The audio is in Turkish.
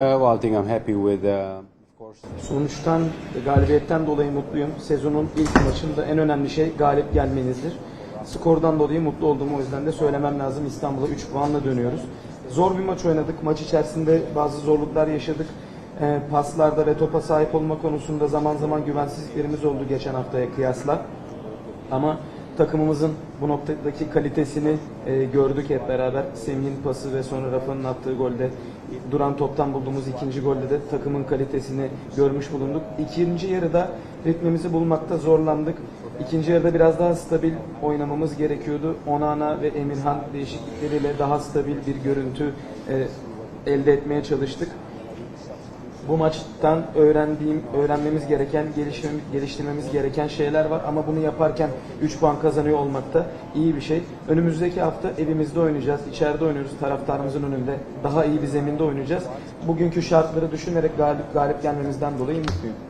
Well, I uh, Sonuçtan, galibiyetten dolayı mutluyum. Sezonun ilk maçında en önemli şey galip gelmenizdir. Skordan dolayı mutlu olduğumu o yüzden de söylemem lazım. İstanbul'a 3 puanla dönüyoruz. Zor bir maç oynadık. Maç içerisinde bazı zorluklar yaşadık. Ee, paslarda ve topa sahip olma konusunda zaman zaman güvensizliklerimiz oldu geçen haftaya kıyasla. Ama takımımızın bu noktadaki kalitesini e, gördük hep beraber. Semih'in pası ve sonra Rafa'nın attığı golde duran toptan bulduğumuz ikinci golde de takımın kalitesini görmüş bulunduk. İkinci yarıda ritmimizi bulmakta zorlandık. İkinci yarıda biraz daha stabil oynamamız gerekiyordu. Onana ve Emirhan değişiklikleriyle daha stabil bir görüntü e, elde etmeye çalıştık. Bu maçtan öğrendiğim, öğrenmemiz gereken, gelişmemiz, geliştirmemiz gereken şeyler var ama bunu yaparken 3 puan kazanıyor olmak da iyi bir şey. Önümüzdeki hafta evimizde oynayacağız, içeride oynuyoruz, taraftarımızın önünde daha iyi bir zeminde oynayacağız. Bugünkü şartları düşünerek galip galip gelmemizden dolayı mutluyum.